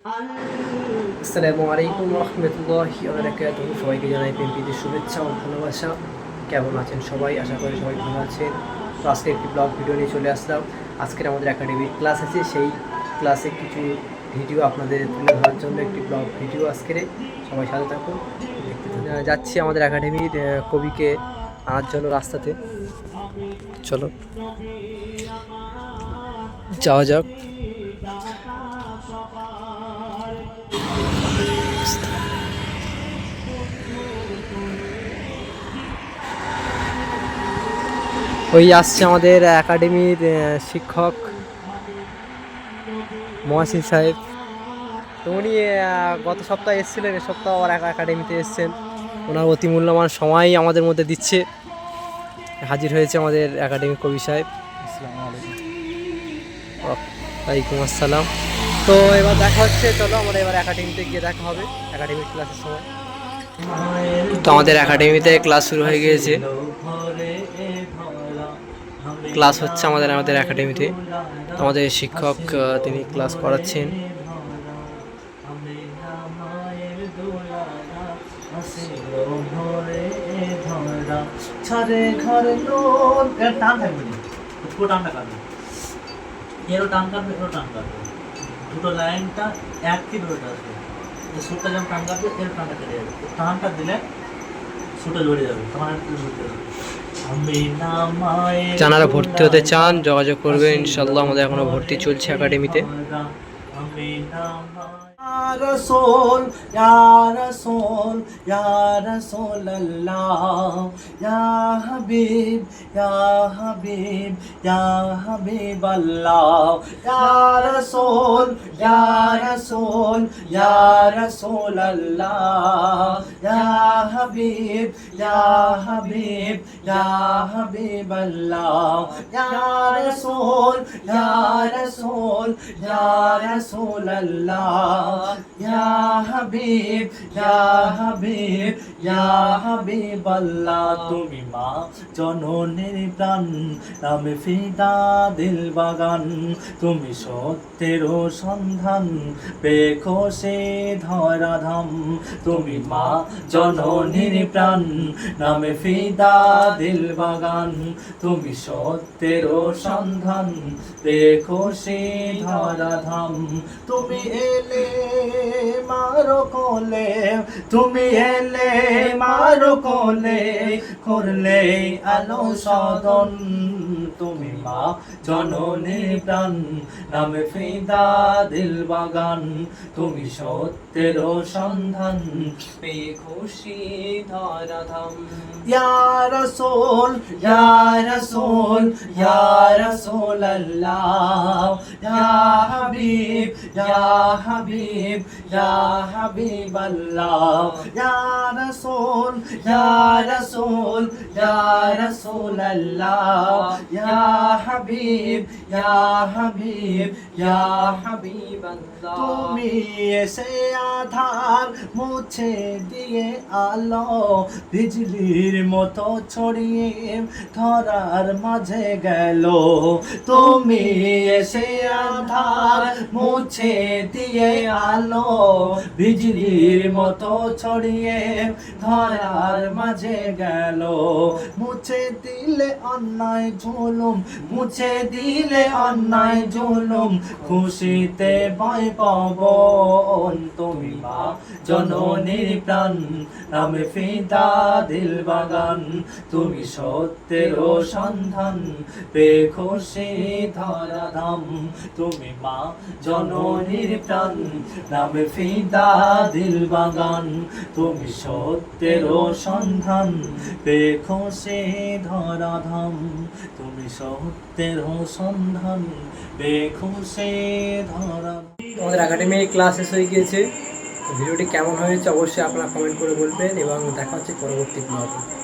আসসালামু আলাইকুম রহমতুল্লাহি বারাকাতুহু। সবাইকে জানাই পিম্পিদের শুভেচ্ছা ও ভালোবাসা। কেমন আছেন সবাই? আশা করি সবাই ভালো আছেন। তো আজকে একটি ব্লগ ভিডিও নিয়ে চলে আসলাম। আজকের আমাদের একাডেমিক ক্লাস আছে। সেই ক্লাসে কিছু ভিডিও আপনাদের তুলে ধরার জন্য একটি ব্লগ ভিডিও আজকের। সবাই সাথে থাকুন। যাচ্ছি আমাদের একাডেমির কবিকে আনার জন্য রাস্তাতে। চলো। যাওয়া যাক। ওই আসছে আমাদের একাডেমির শিক্ষক মহাসিন সাহেব। তো উনি গত সপ্তাহে এসেছিলেন এ সপ্তাহ আবার একা একাডেমিতে এসেছেন। ওনার অতি মূল্যবান সময় আমাদের মধ্যে দিচ্ছে। হাজির হয়েছে আমাদের একাডেমিক কবি সাহেব। ওয়ালাইকুম আসসালাম। তো এবার দেখা হচ্ছে চলো আমরা এবার একাডেমিতে গিয়ে দেখা হবে একাডেমিক ক্লাসের সময়। তো আমাদের একাডেমিতে ক্লাস শুরু হয়ে গিয়েছে। ক্লাস হচ্ছে আমাদের আমাদের একাডেমিতে আমাদের শিক্ষক তিনি ক্লাস করাচ্ছেন। টান থাকবে এরও টান কাটবে, এরও টান দুটো লাইনটা এক কি ধরে আসবে সুরটা যখন টান কাটবে এর টানটা কেটে যাবে। টানটা দিলে, সুরটা জড়িয়ে যাবে। তোমার যাবে যারা ভর্তি হতে চান যোগাযোগ করবেন। ইনশাল্লাহ আমাদের এখনও ভর্তি চলছে একাডেমিতে رسول يا رسول يا رسول الله يا حبيب يا حبيب يا حبيب الله يا رسول يا رسول يا رسول الله يا حبيب يا حبيب يا حبيب الله يا رسول يا রসোল, ইয়া রসোল ইয়া রসোল আল্লাহ ইয়া হাবিব ইয়া হাবিব ইয়া তুমি মা জননীর প্রাণ, নামে ফিদা দিল বাগান, তুমি সত্যের সন্ধান, পেখো সে ধরাধাম তুমি মা জননীর প্রাণ, নামে ফিদা দিল বাগান, তুমি সত্যের সন্ধান দেখো সে ধরাধাম। তুমি এলে মারো কলে তুমি এলে মারো কলে করলে আলো সদন। তুমি মা, জননী প্রাণ, নামে ফিদা দিল বাগান। তুমি সত্যের সন্ধান, পে খুশি ধরাধাম ইয়ার সোল ইয়ার সোল ইয়ার সোল আল্লাহ। ইয়া হাবিব ইয়া হাবিব ইয়া হাবিব আল্লাহ ইয়া রসোল ইয়া রসোল ইয়া রসোল আল্লাহ ইয়া হাবিব ইয়া হাবিব ইয়া হাবিব আল্লাহ তুমি এসে আধার মুছে দিয়ে আলো বিজলির মতো ছড়িয়ে ধরার মাঝে গেল। তুমি এসে আধার মুছে দিয়ে আলো, বিজলির মতো ছড়িয়ে ধরার মাঝে গেল। মুছে দিলে অন্যায় ঝুলুম মুছে দিলে অন্যায় ঝুলুম খুশিতে ভয় পাবন তুমি মা। জননীর প্রাণ নামে ফিদা দিল বাগান। তুমি সত্যের সন্ধান পে খুশি ধরাধাম। তুমি মা, জননীর প্রাণ, নামে ফিদা দিল বাগান। তুমি সত্যের সন্ধান পে খুশি ধরাধাম। তুমি সত্যের সন্ধান পে খুশি ধরাধাম। আমাদের একাডেমির ক্লাস শেষ হয়ে গিয়েছে। ভিডিওটি কেমন হয়েছে অবশ্যই আপনারা কমেন্ট করে বলবেন এবং দেখা হচ্ছে পরবর্তী ব্লগে